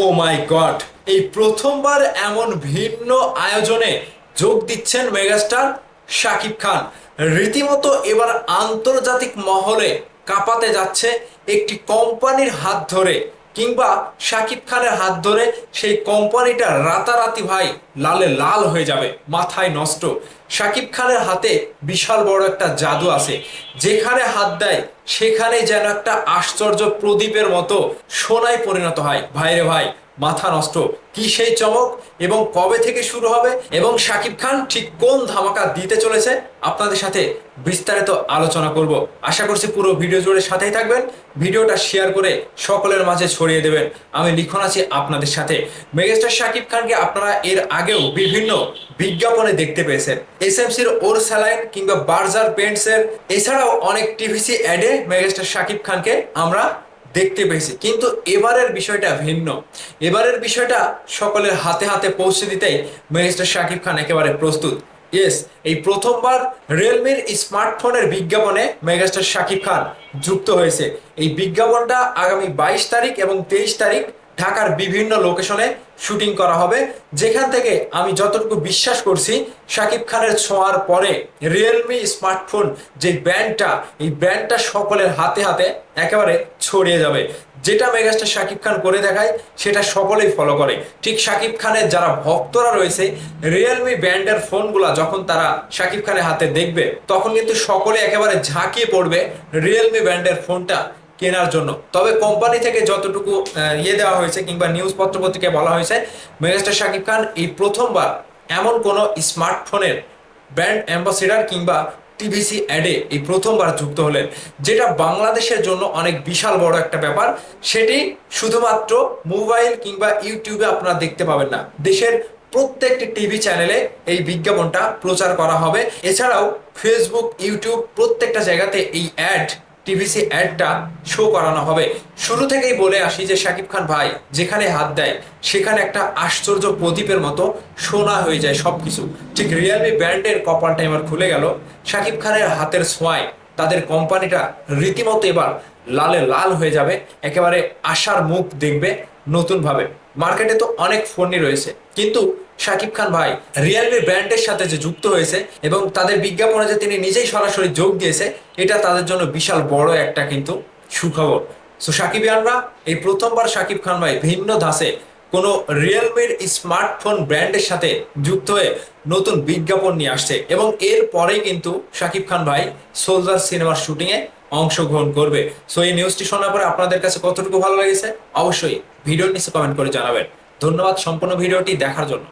ও মাই god, এই প্রথমবার এমন ভিন্ন আয়োজনে যোগ দিচ্ছেন মেগাস্টার শাকিব খান। রীতিমতো এবার আন্তর্জাতিক মহলে কাঁপাতে যাচ্ছে একটি কোম্পানির হাত ধরে, কিংবা শাকিব খানের হাত ধরে সেই কোম্পানিটা রাতারাতি ভাই লালে লাল হয়ে যাবে, মাথায় নষ্ট। শাকিব খানের হাতে বিশাল বড় একটা জাদু আছে। যেখানে হাত দেয় সেখানে যেন একটা আশ্চর্য প্রদীপের মতো সোনায় পরিণত হয়। ভাইরে ভাই, মাথা নষ্ট। কি সেই চমক? এবং কবে থেকে শুরু হবে? এবং শাকিব খান ঠিক কোন ধামাকা দিতে চলেছে? আপনাদের সাথে বিস্তারিত আলোচনা করব। আশা করছি পুরো ভিডিও জুড়ে সাথেই থাকবেন। ভিডিওটা শেয়ার করে সকলের মাঝে ছড়িয়ে দেবেন। আমি লিখন আছি আপনাদের সাথে। মেগাস্টার শাকিব খানকে আপনারা এর আগেও বিভিন্ন বিজ্ঞাপনে দেখতে পেয়েছেন এসএমসির ওর স্যালাইন কিংবা বার্জার পেন্টসের, এছাড়াও অনেক টিভিসি অ্যাডে মেগাস্টার শাকিব খানকে আমরা দেখতে পেয়েছি। কিন্তু এবারের বিষয়টা ভিন্ন। এবারের বিষয়টা সকলের হাতে হাতে পৌঁছে দিতেই মিনিস্টার শাকিব খান একেবারে প্রস্তুত। ইয়েস এই প্রথমবার রিয়েলমির স্মার্টফোনের বিজ্ঞাপনে মেগাস্টার শাকিব খান যুক্ত হয়েছে। এই বিজ্ঞাপনটা আগামী বাইশ তারিখ এবং তেইশ তারিখ ঢাকার বিভিন্ন লোকেশনে শুটিং করা হবে। যেখান থেকে আমি যতটুকু বিশ্বাস করছি, শাকিব খানের ছোঁয়ার পরে রিয়েলমি স্মার্টফোন যে ব্র্যান্ডটা এই ব্র্যান্ডটা সকলের হাতে হাতে একেবারে ছড়িয়ে যাবে। যেটা মেগাস্টার শাকিব খান করে দেখায়, সেটা সকলেই ফলো করে। ঠিক শাকিব খানের যারা ভক্তরা রয়েছে রিয়েলমি ব্র্যান্ডের ফোনগুলা যখন তারা শাকিব খানের হাতে দেখবে, তখন কিন্তু সকলে একেবারে ঝাঁকিয়ে পড়বে রিয়েলমি ব্র্যান্ডের ফোনটা কেনার জন্য। তবে কোম্পানি থেকে যতটুকু ইয়ে দেওয়া হয়েছে কিংবা নিউজ পত্র পত্রিকায় বলা হয়েছে মেগাস্টার শাকিব খান এই প্রথমবার এমন কোনো স্মার্টফোনের ব্র্যান্ড অ্যাম্বাসেডার কিংবা টিভিসি অ্যাডে এই প্রথমবার যুক্ত হলেন, যেটা বাংলাদেশের জন্য অনেক বিশাল বড় একটা ব্যাপার। সেটি শুধুমাত্র মোবাইল কিংবা ইউটিউবে আপনারা দেখতে পাবেন না। দেশের প্রত্যেকটি টিভি চ্যানেলে এই বিজ্ঞাপনটা প্রচার করা হবে। এছাড়াও ফেসবুক ইউটিউব প্রত্যেকটা জায়গাতে এই অ্যাড টিভিসি অ্যাডটা শো করানো হবে। শুরু থেকেই বলে আসি যে, শাকিব খান ভাই, যেখানে হাত দেয়, সেখানে একটা আশ্চর্য প্রদীপের মতো সোনা হয়ে যায় সবকিছু। ঠিক রিয়েলমি ব্র্যান্ডের কপালটা এবার খুলে গেল। শাকিব খানের হাতের ছোঁয়ায় তাদের কোম্পানিটা রীতিমতো এবার লালে লাল হয়ে যাবে, একেবারে আশার মুখ দেখবে নতুনভাবে। মার্কেটে তো অনেক ফোনই রয়েছে, কিন্তু শাকিব খান ভাই রিয়েলমি ব্র্যান্ডের সাথে যে যুক্ত হয়েছে এবং তাদের বিজ্ঞাপনে যে তিনি নিজেই সরাসরি যোগ দিয়েছে, এটা তাদের জন্য বিশাল বড় একটা কিন্তু সুখবর। সো সাকিবিয়ানরা, এই প্রথমবার শাকিব খান ভাই ভিন্ন ধাসে কোনো রিয়েলমির স্মার্টফোন ব্র্যান্ডের সাথে যুক্ত হয়ে নতুন বিজ্ঞাপন নিয়ে আসছে এবং এর পরেই কিন্তু শাকিব খান ভাই সোলজার সিনেমার শুটিংয়ে অংশগ্রহণ করবে। সো এই নিউজটি শোনার পরে আপনাদের কাছে কতটুকু ভালো লেগেছে? অবশ্যই ভিডিওর নিচে কমেন্ট করে জানাবেন। ধন্যবাদ সম্পূর্ণ ভিডিওটি দেখার জন্য।